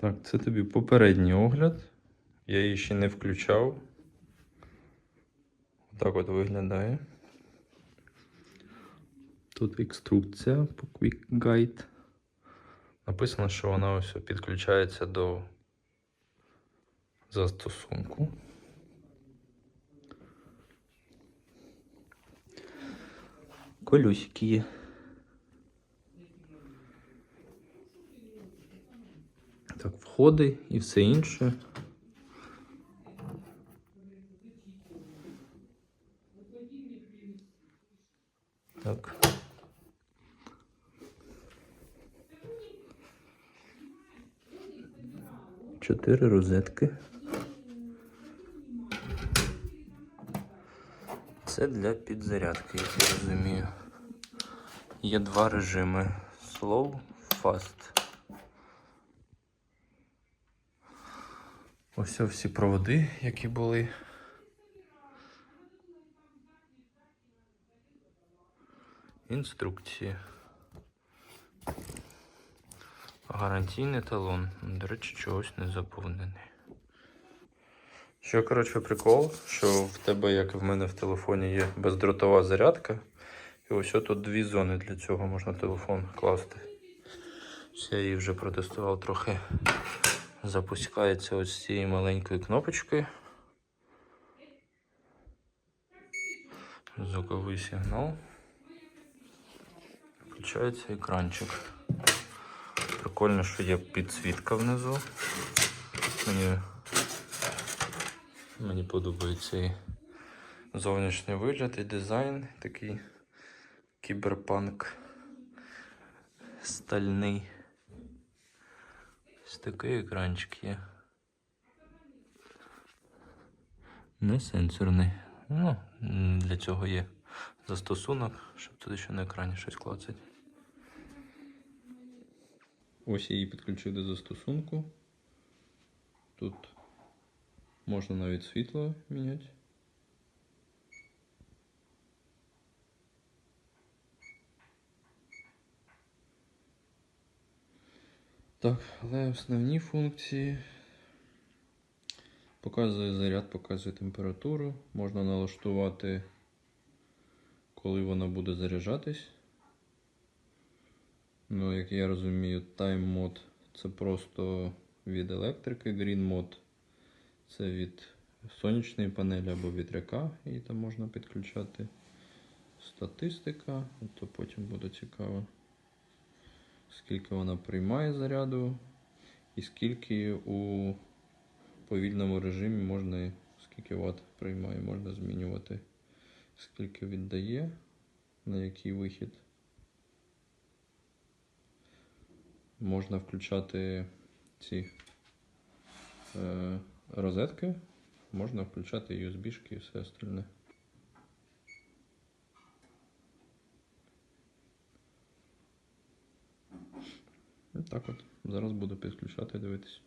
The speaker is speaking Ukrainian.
Так, це тобі попередній огляд. Я її ще не включав. Так от виглядає. Тут інструкція по Quick Guide. Написано, що вона ось підключається до застосунку. Колюсики є. Так, входи і все інше. Так. Чотири розетки. Це для підзарядки, як я розумію. Є два режими: slow, fast. Ось всі проводи, які були. Інструкції. Гарантійний талон. До речі, чогось не заповнений. Що, коротше, прикол, що в тебе, як і в мене в телефоні, є бездротова зарядка. І ось тут дві зони для цього можна телефон класти. Я її вже протестував трохи. Запускається ось з цієї маленької кнопочки. Звуковий сигнал. Включається екранчик. Прикольно, що є підсвітка внизу. Мені, мені подобається і зовнішній вигляд і дизайн такий кіберпанк стальний. Ось такий екранчик є. Не сенсорний. Ну, для цього є застосунок, щоб туди ще на екрані щось клацати. Ось я її підключив до застосунку. Тут можна навіть світло міняти. Так, але основні функції. Показує заряд, показує температуру. Можна налаштувати, коли вона буде заряджатись. Ну, як я розумію, Time Mode це просто від електрики, Green Mode це від сонячної панелі або вітряка, і там можна підключати статистика, то потім буде цікаво скільки вона приймає заряду, і скільки у повільному режимі можна, скільки Вт приймає, можна змінювати, скільки віддає, на який вихід. Можна включати ці е, розетки, можна включати USB-шки і все остальне. Так от. Зараз буду підключати, дивитись.